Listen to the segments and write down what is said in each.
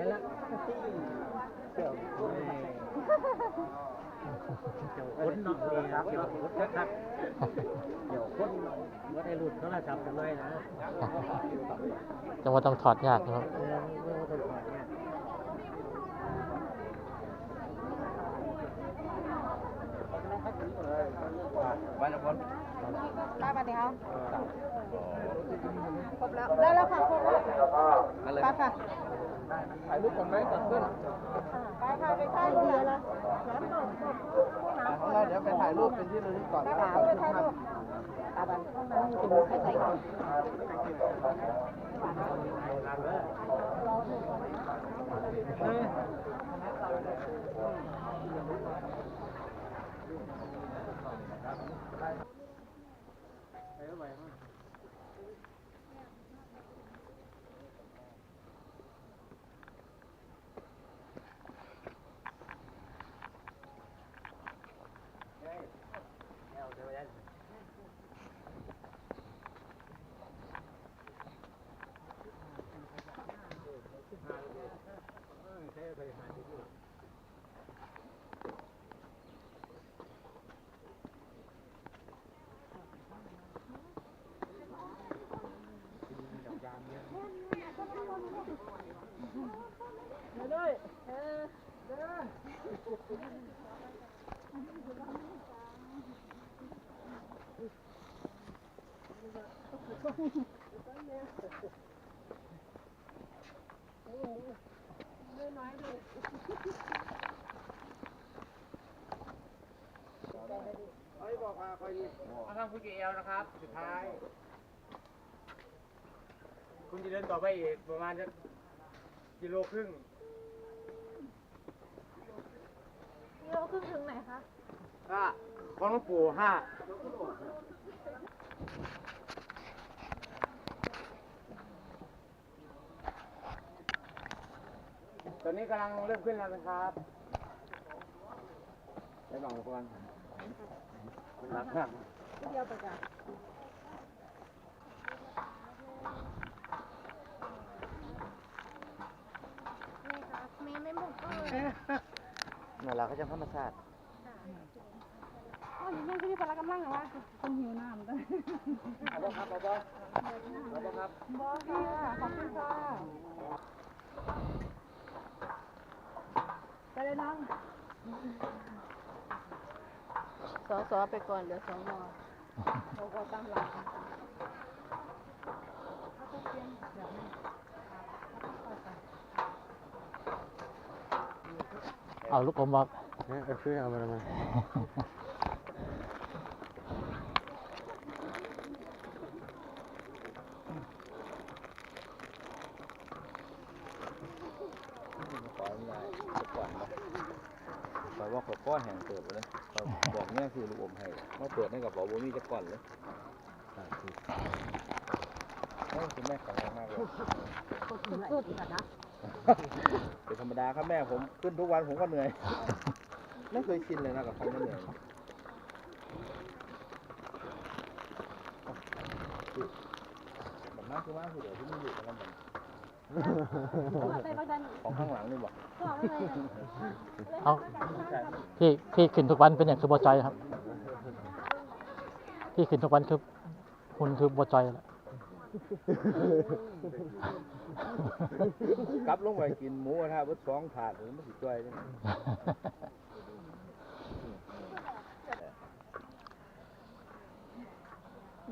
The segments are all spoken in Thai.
คนเนาะนี่ครับเจ้าคนคักๆเจ้าคนว่าได้หลุดโทรศัพท์กันเลยนะจังว่าต้องถอดยากครับเออเมื่อวันก่อนเนี่ยบ้านคนได้ปะเดี๋ยวครบแล้ว ได้แล้วค่ะครบแล้วอะไรไปค่ะ ถ่ายรูปก่อนไหมก่อนขึ้นไปค่ะไปถ่ายรูปเลยของเราเดี๋ยวไปถ่ายรูปเป็นที่ระลึกก่อนไปแล้วหาก่อนเพื่อขึ้นถ่ายภาพรูปตาบันห้องน้ำอยู่ให้ใส่ก่อนมาทำคุณเอลนะครับ สุดท้าย คุณจะเดินต่อไปอีกประมาณกิโลครึ่ง กิ โลครึ่งถึงไหนคะก็ของหลวงปู่ห้าตอนนี้กำลังเริ่มขึ้นแล้วนะครับได้บังก่อนรักนะเดียวไปจ้ะแม่ไม่หมดก็เลย นั่นแหละเขาจะธรรมชาติอ๋อนี่แม่ที่นี่พละกำลังเหรอวะคนหิวน้ำด้วยเอาบ่ครับเอาบ่เอาบ่ครับบอค่ะขอบคุณค่ะไปเลยน้องสอสอไปก่อนเดี๋ยวสองมอเราก็ตามหลัง เอาลูกอมบอกเนี่ยก็คือเอามาทำไมขออนุญาตจะก่อนนะขอว่าขอก้อนแห่งเปิดไปเลยขอบอกแม่คือลูกอมให้เมื่อเปิดในกระเป๋าบ่มีจะก่อนเลยโอ้คุณแม่แข็งแรงมากเลยสุดๆค่ะนะ เป็นธรรมดาครับแม่ผมขึ้นทุกวันผมก็เหนื่อย ไม่เคยชินเลยนะกับคำว่าเหนื่อยแบบมากคือมากคือเดี๋ยวที่มันอยู่กันแบบใส่บางดันของข้างหลังนี่บอกก็เอาเลยเอาพี่พี่ขึ้นทุกวันเป็นอย่างคือบอจอยครับ พี่ขึ้นทุกวันคือคุณคือบอจอยแหละ กลับลงไปกินหมูกระทะเบิดสองถาดหรือมันสิจ่อยเลย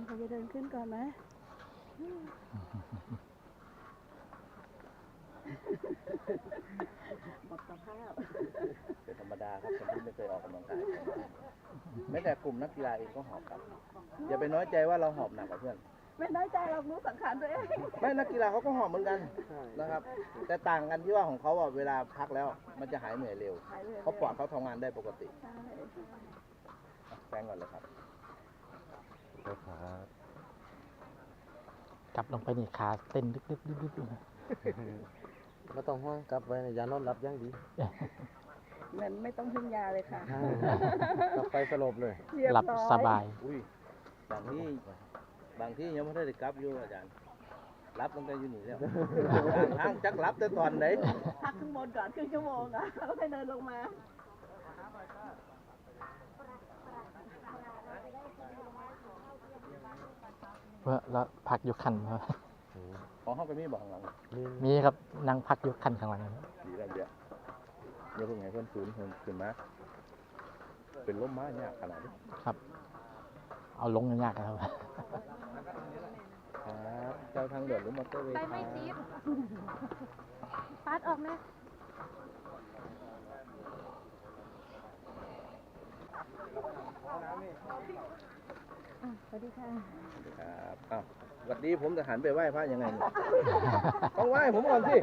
เขาจะเดินขึ้นก่อนไหมหมดสภาพเป็นธรรมดาครับคนที่ไม่เคยออกกำลังกายแม้แต่กลุ่มนักกีฬาเองก็หอบครับ อย่าไปน้อยใจว่าเราหอบหนักกว่าเพื่อน ไม่น้อยใจเรารู้สังขารตัวเองไม่นักกีฬาเขาก็หอบเหมือนกันนะครับ แต่ต่างกันที่ว่าของเขาอะเวลาพักแล้ว มันจะหายเหนื่อยเร็วเขาปอดเขาทำงานได้ปกติอะแฟนก่อนเลยครับกลับลงไปนี่ขาเต้นดึกดึกดึกดึกอยู่นะไม่ต้องห่วงกลับไปยานอนหลับอย่างดีเหมือนไม่ต้องพึ่งยาเลยค่ะกลับไปสลบเลยเรียหลับร้อยสบาย อุ้ยบางที่ บางที่ยังไม่ได้กลับอยู่อาจารย์รับตั้งแต่อยู่นี่แล้วทางจักรับแต่ตอนไหนพักข้างบนก่อนครึ่งชั่วโมงอะแล้วค่อยเดินลงมาเพื่อแล้วพักอยู่คันครับของห้องก็มีบอกข้างหลังมีครับนั่งพักอยู่คันข้างหลังครับดีแล้วเดี๋ยวเดี๋ยวเพิ่งให้เพิ่นศูนย์เพิ่นขึ้นมาเป็นล้มม้ายากขนาดนี้ครับ เอาลงยากๆครับครับเจ้าทางเดือดหรือมอเตอร์เวย์ไปคไม่รับติดปัดออกนะสวัสดีครับอ้าวสวัสดีผมจะหันไปไหว้พระยังไงเนี่ยต้องไหว้ผมก่อนสิ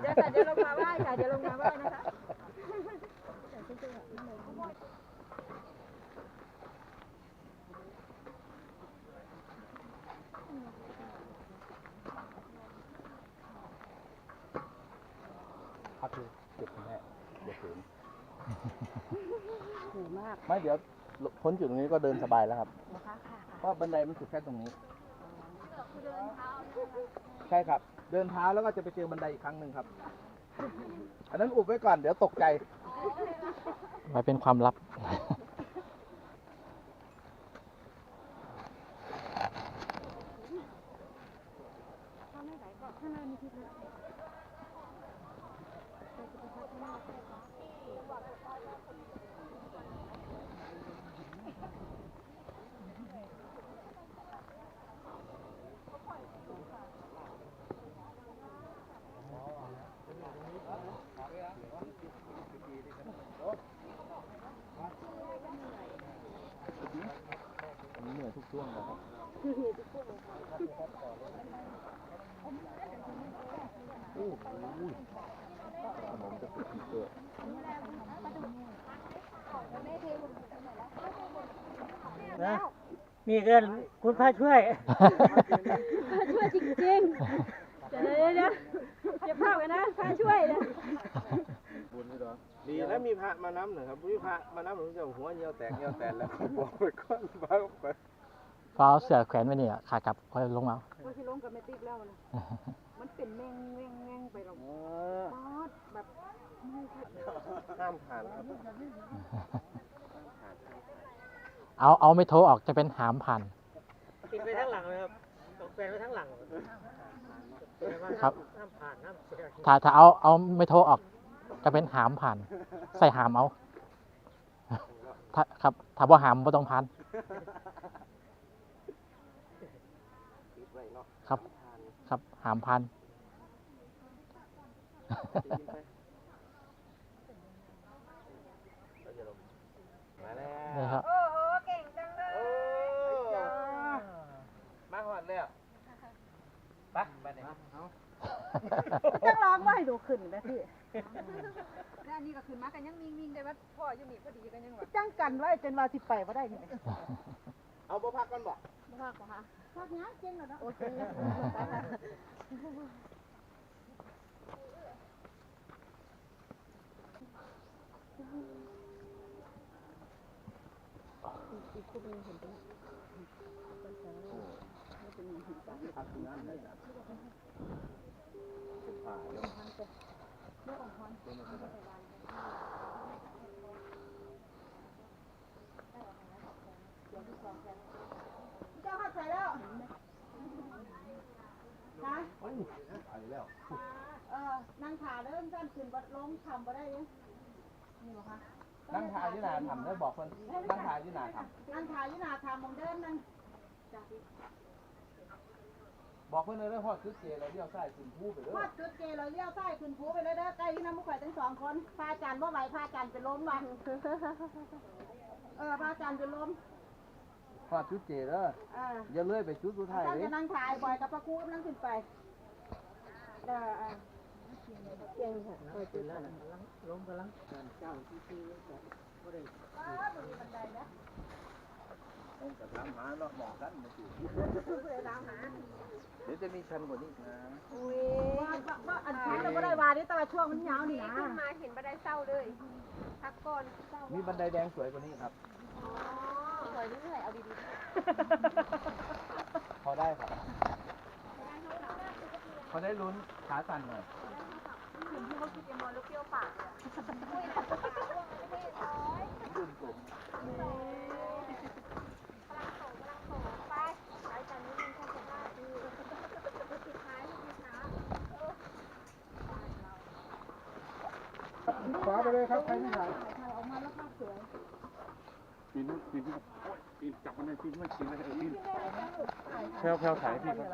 เดี๋ยวค่ะเดี๋ยวลงมาไหว้ค่ะ เดี๋ยวลงมาไหว้นะคะ พักเลยเก็บแม่เดี๋ยวฝืน เหนื่อย มากไม่เดี๋ยวพ้นจุดตรงนี้ก็เดินสบายแล้วครับเพราะบันไดมันสุดแค่ตรงนี้ ใช่ครับ เดินเท้าแล้วก็จะไปเจอบันไดอีกครั้งหนึ่งครับ อันนั้นอุบไว้ก่อนเดี๋ยวตกใจไว้เป็นความลับอันนี้เหนื่อยทุก ช่วงนะครับโอ้โหขนมจะติดที่เกิดนะนี่ก็คุณพระช่วยช่วยจริงๆเดี๋ยวเดี๋ยวเดี๋ยวอย่าพลาดกันนะพาช่วยนะดีแล้วมีพระมาน้ำหน่อยครับมีพระมาน้ำหนูจะหัวเหี่ยวแตกเหี่ยวแตนแล้วบอกไปก่อนพระไป พอเอาเสือแขวนไว้นี่อะขากลับค่อยลงมาว่าที่ลงกับเมติกแล้วนะมันเป็นแมงแมงแมงไปหรอกป๊อดแบบห้ามผ่านครับเอาเอาไม่โทรออกจะเป็นหามผ่านติดไปทั้งหลังเลยครับต้องแปลนไปทั้งหลังครับห้ามผ่านห้ามเสียถ้าถ้าเอาเอาไม่โทรออก จะเป็นหามผ่าน ใส่หามเอาถ้าครับถ้าบ่หามบ่ต้องผ่าน ครับ ครับ หามผ่านมาแล้วนี่ครับ โอ้โห เก่งจังเลยโอ้มาหอดแล้วไปไปไหนจะร้องว่าให้ดูขึ้นนะพี่แล้วอันนี้ก็ขึ้นมากันยังมิงๆได้ว่าพ่ออยู่นี่พอดีกันยังว่าจ้างกันไว้จนว่าสิไปว่าได้นี่เอาบ่พักกันบ่มากกว่าค่ะ พักงานเก่งแล้วเนาะโอเคพักงานได้ครับเป็นผ่าเนาะเจ้าหัดใส่แล้วฮะ ไปแล้วเออนั่งขาเริ่มสั้นขึ้นบัดลงทำบ่ได้ยังนี่เหรอคะนั่งทายที่นาทำได้บอกคนนั่งทายที่นาทนั่งขาอยู่หน้าทำมองเดินนั่งำบอกเพื่อนเลยนะพ่อซื้อเจแล้วเลี้ยวซ้ายขึ้นภูไปเลยพอดจุดเกเราเลี้ยวซ้ายขึ้นภูไปเลยเด้อใกล้ที่น้ำมุกไข่ทั้งสองคนพาอาจารย์ว่าไหวพาอาจารย์เป็นล้มว่ะเออพาอาจารย์เป็นล้ม พ่อชุดเจเด้อเอออย่าเลื่อยไปชุดสุดท้ายอาจารย์เลยจะนั่งถ่ายบ่อยกับพระครูกำลังขึ้นไปเออเออเก่งค่ะเออติดแล้วนะกำลังล้มกำลังเจ้าที่ที่ก็บ่ได้ต้องกระทำหาเนาะหมองกันมาสิเดี๋ยวจะมีชันกว่านี้อีกนะว่าว่าว่าอันท้ายเราก็ได้วานี่แต่ว่าช่วงมันยาวนี่นะขึ้นมาเห็นบันไดเศร้าเลยพักก่อนเศร้ามีบันไดแดงสวยกว่านี้ครับ สวยเรื่อยๆเอาดีพอได้ครับๆเขาได้ลุ้นขาสั่นหน่อยถึงที่เขาคิดเอ็มร้อยแล้วเปรี้ยวปากเลยอะขวาไปเลยครับ ใครที่ถ่ายปีนปีนขึ้นโอ๊ยปีน จับมันเลยปีนไม่ปีนเลยเออปีนแพลวแพลวถ่ายให้พี่ครับ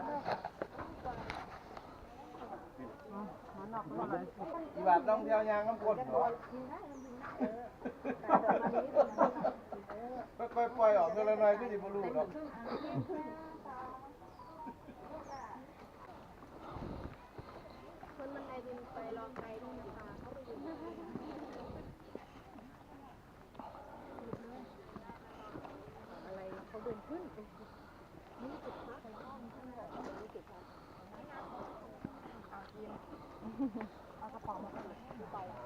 อีบาทต้องเที่ยวยางน้ำกลเหรอค่อยๆปล่อยออกเท่าไรหน่อย ก็จะบรูเน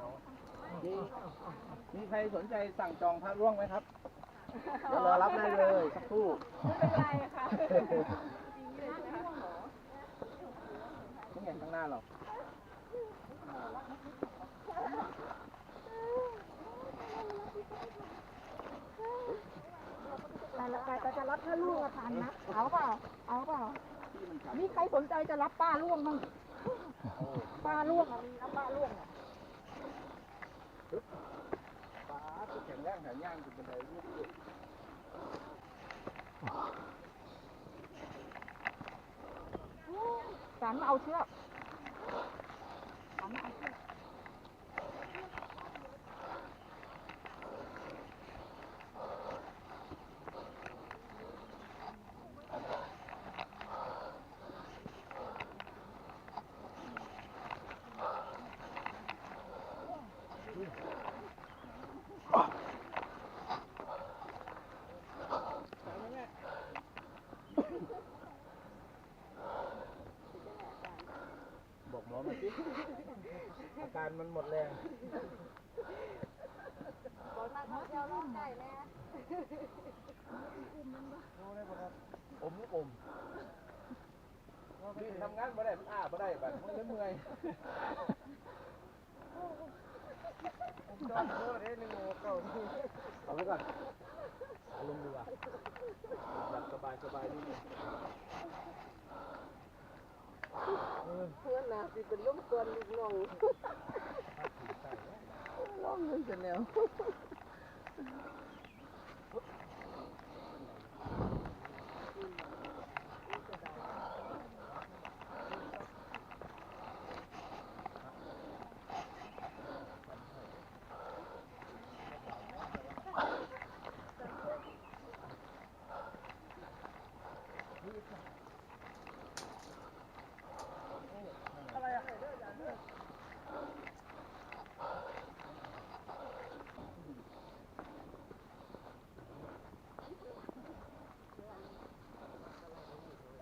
าะมีมีใครสนใจสั่งจองพระร่วงไหมครับเดี๋ยวรอรับได้เลยสักครู่ไม่เป็นไรค่ะนี่ไงข้างหน้าเรา แต่ละแต่จะรับถ้าลูกอะทันนะเอาเปล่าเอาเปล่ามีใครสนใจจะรับป้าล่วงบ้างป้าล่วงอะมีนะป้าล่วงอะป้าตัวแข็งแรงแข็งย่างถึงเป็นไรลูกสารมาเอาเชือกสารมาเอาเชือก บอกหมอมาสิอาการมันหมดแรงอมลูกอมพี่ทำงานมาได้มันอ้ามาได้แบบมันเลยเมื่อยเอาไว้ก่อนอารมณ์ดีว่ะแบบสบายสบายนิดนึง เพื่อนนะสิเป็นร่มกวนลูกน้องร่องเงินเสร็จแล้ว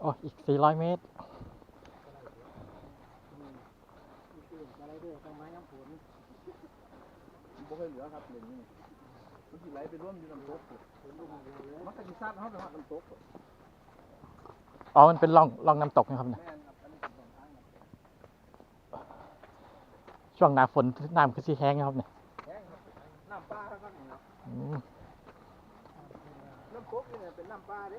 โอ้อีก 400 เมตร อะไรด้วยต้องมาย้ำผลมันบ่เคยเหลือครับเหรียญนี้มันสิไหลไปร่วมอยู่น้ำตกพุ่นมันก็สิซัดเฮาไปฮอดน้ำตกพุ่นอ๋อ มันเป็นร่องร่องน้ำตกนะครับเนี่ยแม่นครับอันนี้เป็นสองทางครับช่วงหน้าฝนน้ำคือสีแห้งนะครับเนี่ยแห้งครับน้ำปลาครับนี่ครับอืมน้ำตกนี่เนี่ยเป็นน้ำปลาเด้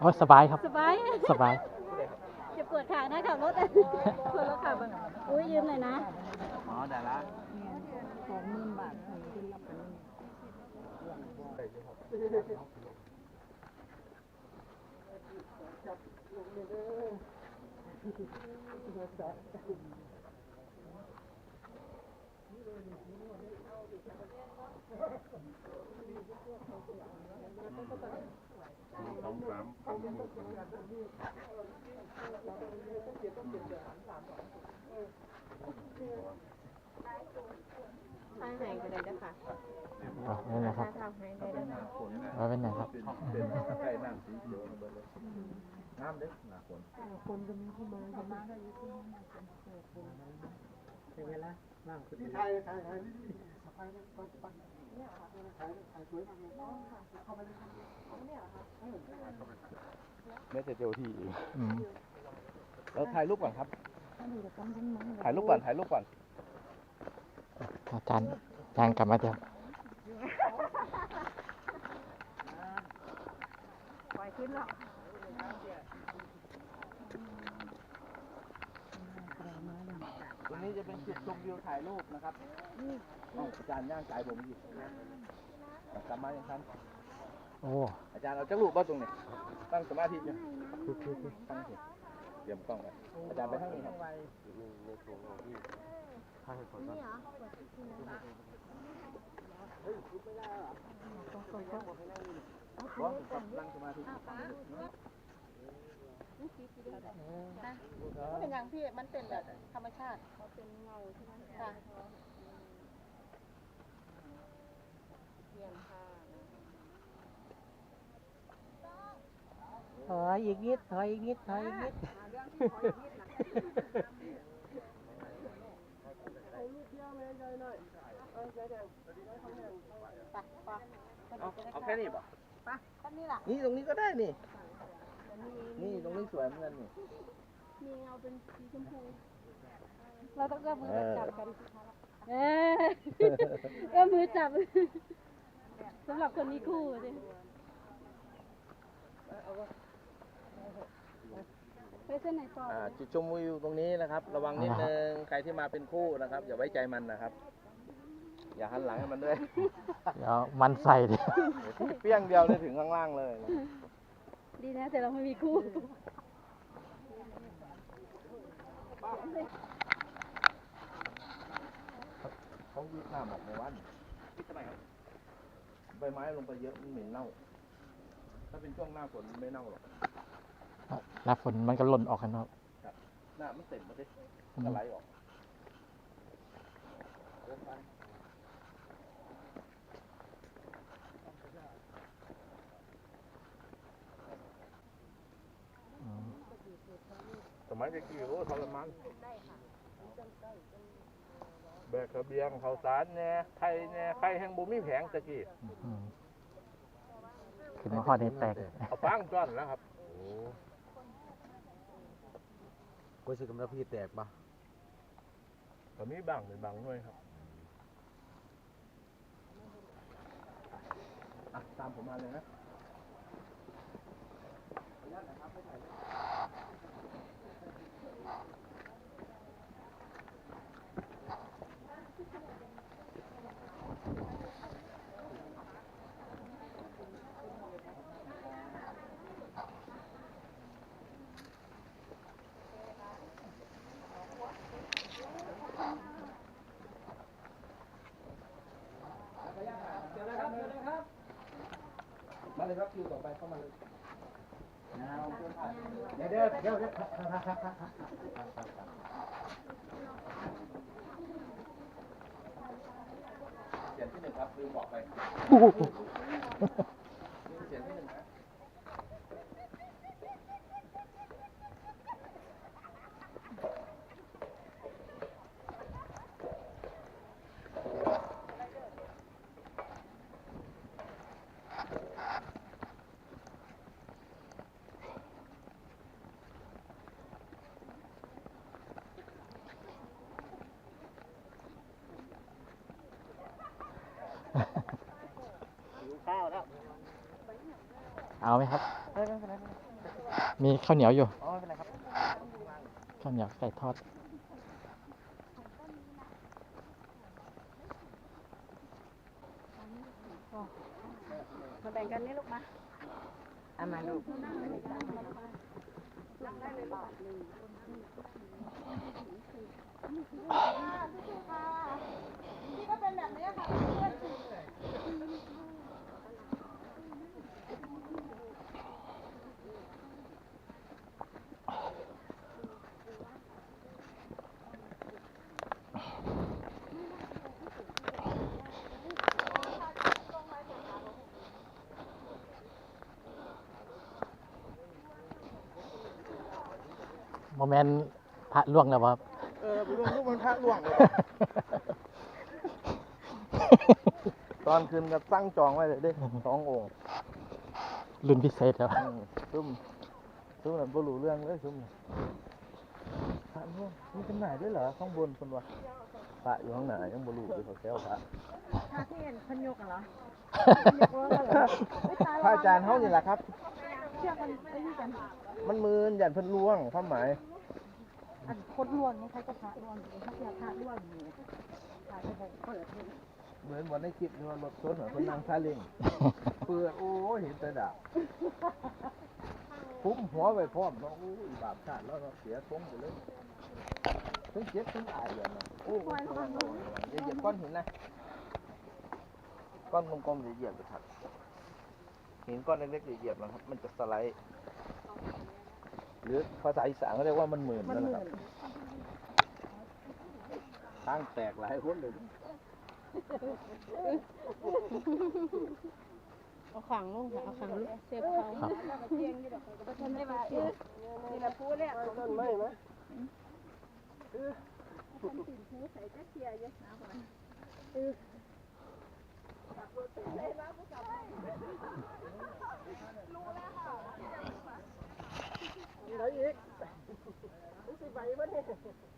โอ้ยสบายครับ สบายสบายจะปวดขานะขับรถปวดรถขับอะอุ้ยยืมหน่อยนะ อ๋อได้ละสองหมื่นบาทเส องสามสามหกทางไหนก็ได้เด้อค่ะเอานี่นะครับทางไหนได้เด้อค่ะไว้เป็นไหนครับ เป็นไก่น้ำสีเขียวนะเบิดเลยน้ำเด็กหนาฝนใช่ไหมล่ะล่งขึ้นแม้แต่เจ้าที่เอง อืมเราถ่ายรูปก่อนครับ ถ่ายรูปก่อน ถ่ายรูปก่อน อาจารย์อาจารย์กลับมาเดี๋ยวปล่อยขึ้นแล้วตรงนี้จะเป็นจุดชมวิวถ่ายรูปนะครับอ้าวอาจารย์ย่างกายผมอยู่กลับมาอย่างทัน โอ้อาจารย์เอาจักรูปบ้าตรงนี้ตั้งสมาธิอยู่ตั้งสิเตรียมกล้องไว้อาจารย์ไปทางนี้ครับว่าครับนั่งสมาธิเป็นอย่างพี่มันเป็นแบบธรรมชาติเขาเป็นเงาใช่ไหมค่ะ ถอยอีกนิดถอยอีกนิดถอยอีกนิดเอาเอาแค่นี้ป่ะก็นี่แหละนี่ตรงนี้ก็ได้นี่ นี่ตรงนี้สวยเหมือนกันนี่ มีเงาเป็นสีชมพู เราต้องเอื้อมมือเออจับกันเออเอื้อมมือจับสำหรับคนมีคู่สิ ไปเส้นไหนต่ออ่าจุดชมวิวตรงนี้นะครับ ระวังนิดนึงใครที่มาเป็นคู่นะครับ อย่าไว้ใจมันนะครับ อย่าหันหลังให้มันด้วยเดี๋ยวมันใส่เดี๋ยวเปี้ยงเดียวได้ถึงข้างล่างเลยดีนะ แต่เราไม่มีคู่เขายืดหน้าหมอกในวันใบไม้ลงไปเยอะมันเหม็นเน่า ถ้าเป็นช่วงหน้าฝนมันไม่เน่าหรอก หน้าฝนมันก็หล่นออกกันเนาะหน้ามันเต็มมาดิอืมก็ไหลออกเดินไปอืมสมัยเด็กๆโอ้ทรมานแบกกระเบียงเขาวสารแหน่ไข่แหน่ไข่แห้งบุมีแผงตะกี้อืมขึ้นมาข้อนี้แตกเอาฟางจ้อนแล้วครับ กูสิกำลังพี่แตกปะก็มีบางเป็นบางหน่วยครับอะตามผมมาเลยนะ เลยครับคิวต่อไปเข้ามาเลยเดี๋ยวเดี๋ยวเดี๋ยวเดี๋ยวเสียงที่หนึ่งครับลืมบอกไปนี่เสียงที่หนึ่งนะ ข้าวแล้วเอาไหมครับ ไม่เป็นไรมีข้าวเหนียวอยู่ อ๋อไม่เป็นไรครับ ข้าวเหนียวไก่ทอด มาแบ่งกันนี่ลูกมาเอามาลูก โมเมนต์พระล่วงแล้วครับ เออไปรวมลูกมันพระล่วงเลยตอนคืนก็ตั้งจองไว้เลยเด้สององค์รุ่นพิเศษครับอืมซุ่มซุ่มแบบบ่รู้เรื่องเลยซุ่มน่ะพระล่วงมีจำหน่ายด้วยเหรอข้างบนคนวะพระอยู่ข้างหน้ายังบ่รู้เลยเขาแซวพระพาที่เห็นพันยกเหรอ พระอาจารย์เขานี่แหละครับ เชื่อกันไอ้นี่กันมันมืนหยันเพิ่นล่วงความหมายอันโคตรล้วนนี่ใครก็พระล้วนอยู่ถ้าเกิดพระล้วนอยู่พระจะบอกเปิดให้เหมือนวันในคลิปที่ว่ารถชนเหมือนคนนั่งซาเล้งเปิดโอ้ยเห็นแต่ดาบฟุ้มหัวไปพร้อมเนาะโอ้ยบาปชาติแล้วเราะเสียทรงไปเลยทั้งเจ็บทั้งอายเลยนะโอ้ยอย่าเหยียบก้อนหินนะก้อนกลมๆอย่าเหยียบไปถัด หินก้อนเล็กๆอย่าเหยียบนะครับ มันจะสไลด์ หรือภาษาอีสานเขาเรียกว่ามันหมื่นมันนั่นเหแหละมืคอรับนทางแตกหลายคนเลยเอาขังลงค่ะเอาขังลงเสียบเขาครับก็ทำได้ว่าเออนี่แหละพูดเนี่ยต้นไม้ไหมขอบคุณค่ะอีกอีกอีกสองสามเก้าครับสองสา มเก้าล้ม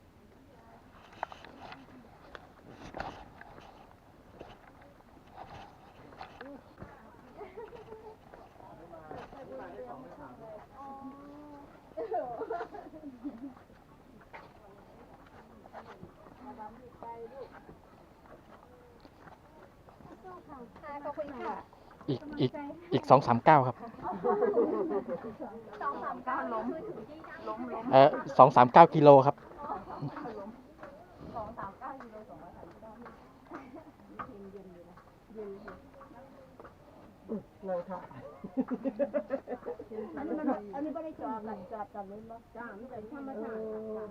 ล้มล้มเออสองสามเก้ากิโลครับ สองสามเก้ากิโลสองร้อยสามเก้าเราถ่ายอันนี้มันอันนี้ไม่ได้จอดกันจอดเลยมั้งจ้าไม่ได้ธรรมชาติ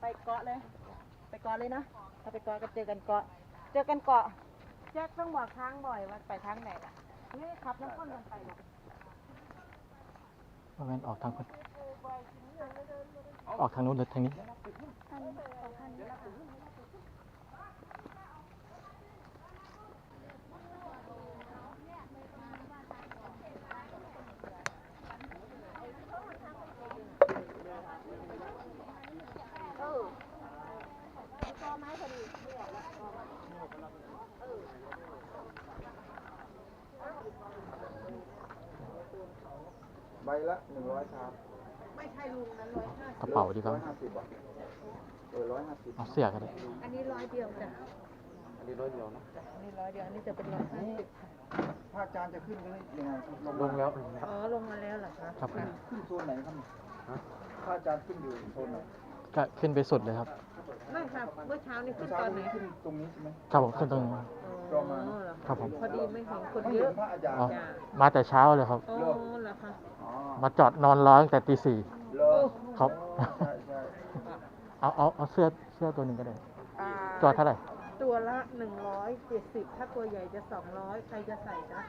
ไปเกาะเลย ไปเกาะเลยนะ ถ้าไปเกาะก็เจอกันเกาะ เจอกันเกาะแจ็คต้องบอกทางบ่อยว่าไปทางไหนล่ะนี่ขับน้ำข้นกันไปนะโมเมนออกทางคนออกทางนู้นหรือทางนี้ ใบละหนึ่งร้อยชามไม่ใช่ลุงนั้นร้อยห้ากระเป๋าดีกว่าร้อยห้าสิบบาทเออร้อยห้าสิบเอาเสื้อกันเลยอันนี้ร้อยเดียวจ้ะอันนี้ร้อยเดียวนะอันนี้ร้อยเดียวอันนี้จะเป็นร้อยห้าสิบค่ะถ้าอาจารย์จะขึ้นก็ยังไงครับลงแล้ว อ๋อ ลงมาแล้วเหรอคะครับขึ้นโซนไหนครับถ้าอาจารย์ขึ้นอยู่โซนไหนก็ขึ้นไปสุดเลยครับไม่ค่ะเมื่อเช้านี่ขึ้นเช้าตอนไหนนี้ขึ้นตรงนี้ใช่ไหมครับผมขึ้นตรงนี้อ๋อ ครับผม พอดีไม่เห็นคนเยอะมาแต่เช้าเลยครับ อ๋อเหรอคะมาจอดนอนร้องแต่ตีสี่ครับเอาเอาเอาเสื้อเสื้อตัวหนึ่งก็ได้ อ่จอดเท่าไหร่ ตัวละหนึ่งร้อยเจ็ดสิบถ้าตัวใหญ่จะสองร้อยใครจะใส่จ๊ะ